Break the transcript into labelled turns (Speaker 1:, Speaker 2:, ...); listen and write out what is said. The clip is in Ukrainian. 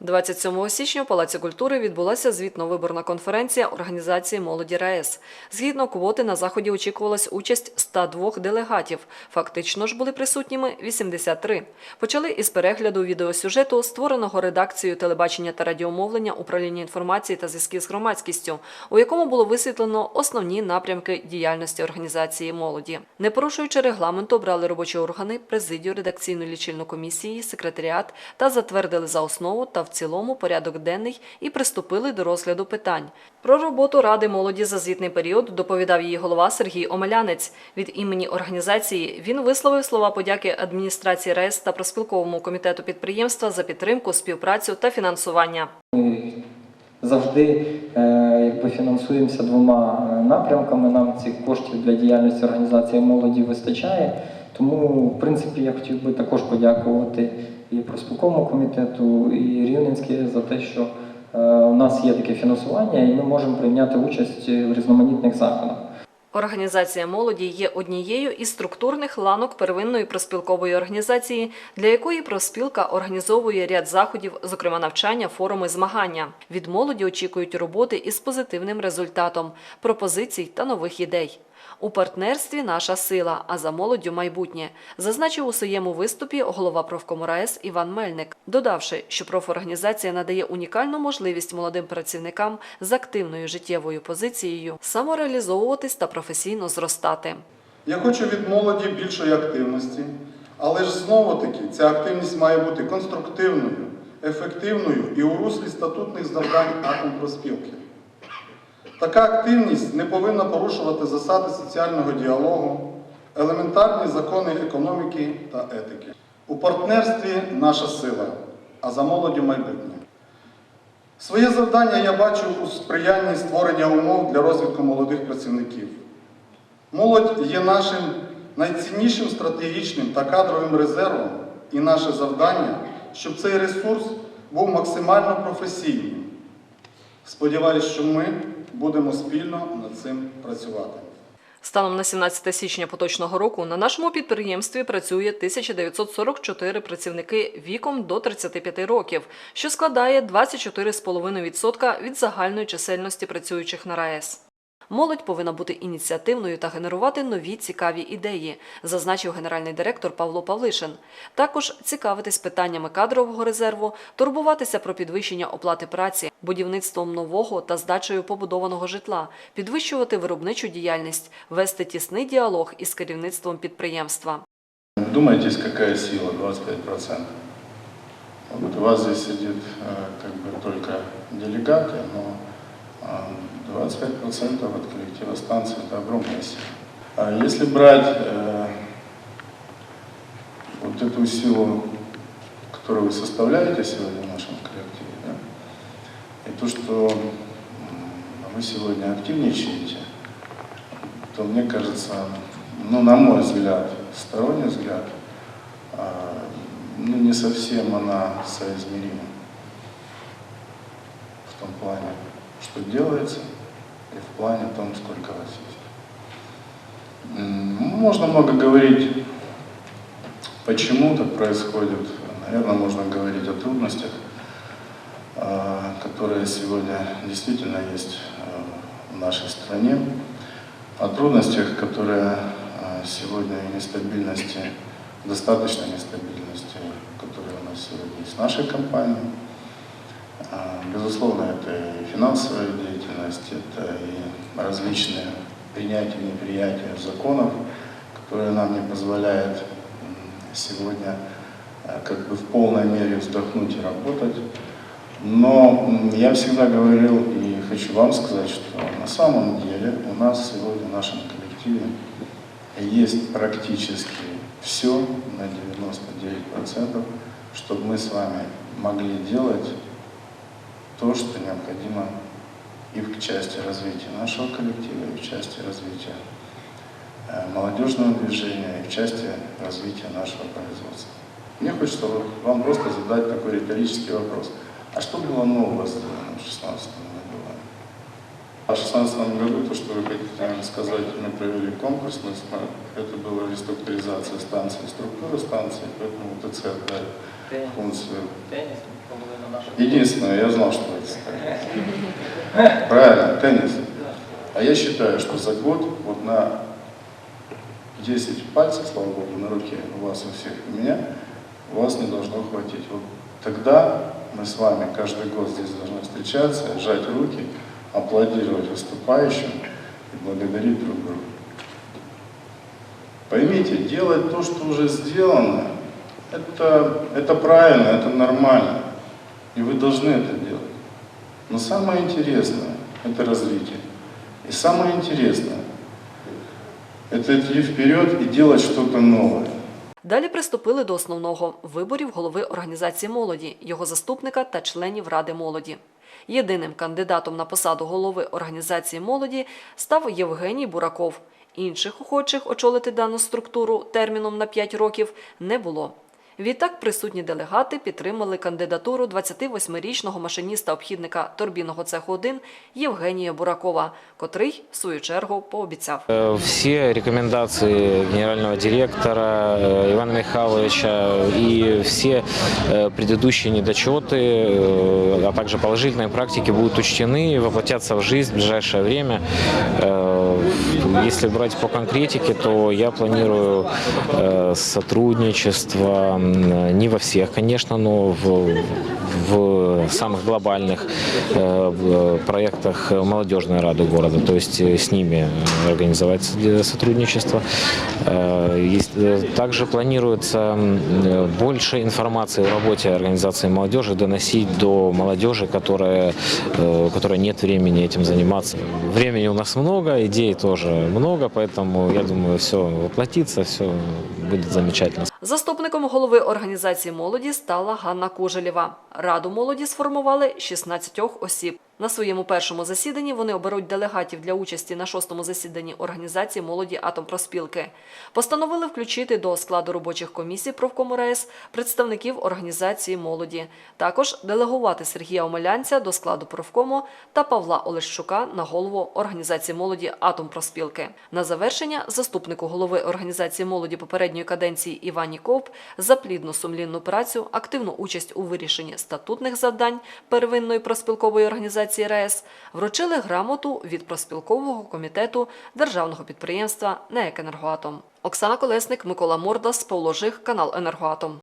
Speaker 1: 27 січня у Палаці культури відбулася звітно-виборна конференція організації молоді РаЕС. Згідно квоти на заході очікувалась участь 102 делегатів. Фактично ж були присутніми 83. Почали із перегляду відеосюжету, створеного редакцією телебачення та радіомовлення управління інформації та зв'язків з громадськістю, у якому було висвітлено основні напрямки діяльності організації молоді. Не порушуючи регламенту, обрали робочі органи, президію, редакційну лічильну комісії, секретаріат та затвердили за основу та в цілому порядок денний і приступили до розгляду питань. Про роботу Ради молоді за звітний період доповідав її голова Сергій Омелянець. Від імені організації він висловив слова подяки адміністрації РаЕС та проспілковому комітету підприємства за підтримку, співпрацю та фінансування.
Speaker 2: Завжди е, якби фінансуємося двома е, напрямками. Нам цих коштів для діяльності організації молоді вистачає. Тому, в принципі, я хотів би також подякувати і комітету, і Рівненській за те, що е, у нас є таке фінансування, і ми можемо прийняти участь в різноманітних заходах.
Speaker 1: Організація молоді є однією із структурних ланок первинної проспілкової організації, для якої проспілка організовує ряд заходів, зокрема навчання, форуми, змагання. Від молоді очікують роботи із позитивним результатом, пропозицій та нових ідей. У партнерстві наша сила, а за молоддю майбутнє, зазначив у своєму виступі голова профкому РаЕС Іван Мельник, додавши, що профорганізація надає унікальну можливість молодим працівникам з активною життєвою позицією самореалізовуватись та професійно зростати.
Speaker 3: Я хочу від молоді більшої активності, але ж знову таки ця активність має бути конструктивною, ефективною і у руслі статутних завдань акомпроспілки. Така активність не повинна порушувати засади соціального діалогу, елементарні закони економіки та етики. У партнерстві наша сила, а за молоддю майбутнє. Своє завдання я бачу у сприянні створення умов для розвитку молодих працівників. Молодь є нашим найціннішим стратегічним та кадровим резервом, і наше завдання, щоб цей ресурс був максимально професійним. Сподіваюсь, що ми будемо спільно над цим працювати.
Speaker 1: Станом на 17 січня поточного року на нашому підприємстві працює 1944 працівники віком до 35 років, що складає 24,5% від загальної чисельності працюючих на РаЕС. Молодь повинна бути ініціативною та генерувати нові цікаві ідеї, зазначив генеральний директор Павло Павлишин. Також цікавитись питаннями кадрового резерву, турбуватися про підвищення оплати праці, будівництвом нового та здачею побудованого житла, підвищувати виробничу діяльність, вести тісний діалог із керівництвом підприємства.
Speaker 4: Думаетесь, какая сила? 25%. Вот у вас здесь сидит э, как бы только делегаты, но э, 25% от коллектива станции – это огромная сила. А если брать э, вот эту силу, которую вы составляете сегодня в нашем коллективе, да, и то, что вы сегодня активничаете, то мне кажется, ну, на мой взгляд, сторонний взгляд, а, ну, не совсем она соизмерима в том плане, что делается, и в плане том, сколько вас есть. Можно много говорить, почему так происходит. Наверное, можно говорить о трудностях, а, которые сегодня действительно есть а, в нашей стране, о трудностях, которые а, сегодня и нестабильности, достаточной нестабильности, которая у нас сегодня есть в нашей компании. А, Безусловно, это и финансовая деятельность, это и различные принятия и неприятия законов, которые нам не позволяют сегодня а, как бы в полной мере вздохнуть и работать. Но я всегда говорил и хочу вам сказать, что на самом деле у нас сегодня в нашем коллективе есть практически все на 99%, чтобы мы с вами могли делать то, что необходимо и в части развития нашего коллектива, и в части развития э, молодежного движения, и в части развития нашего производства. Мне хочется вам просто задать такой риторический вопрос. А что было нового сделано в 2016 году? А в 2016 году, то, что вы хотите наверное, сказать, мы провели конкурс, мы это была реструктуризация станции, структуры станции, поэтому ТЦ отдали функцию Единственное, я знал, что это. Правильно, теннис. А я считаю, что за год вот на 10 пальцев, слава богу, на руке у вас у всех и у меня, у вас не должно хватить. Вот тогда мы с вами каждый год здесь должны встречаться, сжать руки, аплодировать выступающим и благодарить друг друга. Поймите, делать то, что уже сделано, это, это правильно, это нормально. И вы должны это делать. Но самое интересное – это развитие. И самое интересное – это идти вперед и делать что-то новое.
Speaker 1: Далі приступили до основного виборів голови організації молоді, його заступника та членів Ради молоді. Єдиним кандидатом на посаду голови організації молоді став Євгеній Бураков. Інших охочих очолити дану структуру терміном на 5 років не було. Відтак присутні делегати підтримали кандидатуру 28-річного машиніста-обхідника турбінного цеху 1 Євгенія Буракова, котрий, в свою чергу, пообіцяв.
Speaker 5: Э, Все рекомендации генерального директора э, Ивана Михайловича и все э, предыдущие недочеты, э, а также положительные практики будут учтены и воплотятся в жизнь в ближайшее время. Э, Если брать по конкретике, то я планирую э, сотрудничество не во всех, конечно, но в, в самых глобальных э, проектах молодежной рады города, то есть э, с ними организовать сотрудничество. Э, э, Также планируется больше информации о работе организации молодежи доносить до молодежи, которая, у которой нет времени этим заниматься. Времени у нас много, идей тоже много, поэтому я думаю, все воплотится, все будет замечательно.
Speaker 1: Заступником голови організації молоді стала Ганна Кужелєва. Раду молоді сформували 16 осіб. На своєму першому засіданні вони оберуть делегатів для участі на шостому засіданні організації молоді Атомпроспілки. Постановили включити до складу робочих комісій профкому РаЕС представників організації молоді. Також делегувати Сергія Омелянця до складу профкому та Павла Олещука на голову організації молоді Атомпроспілки. На завершення заступнику голови організації молоді попередньої каденції Івані Ковп за плідну сумлінну працю, активну участь у вирішенні статутних завдань первинної проспілкової організації РаЕС вручили грамоту від проспілкового комітету державного підприємства НЕК «Енергоатом». Оксана Колесник, Микола Мордас, Павло Жих, канал «Енергоатом».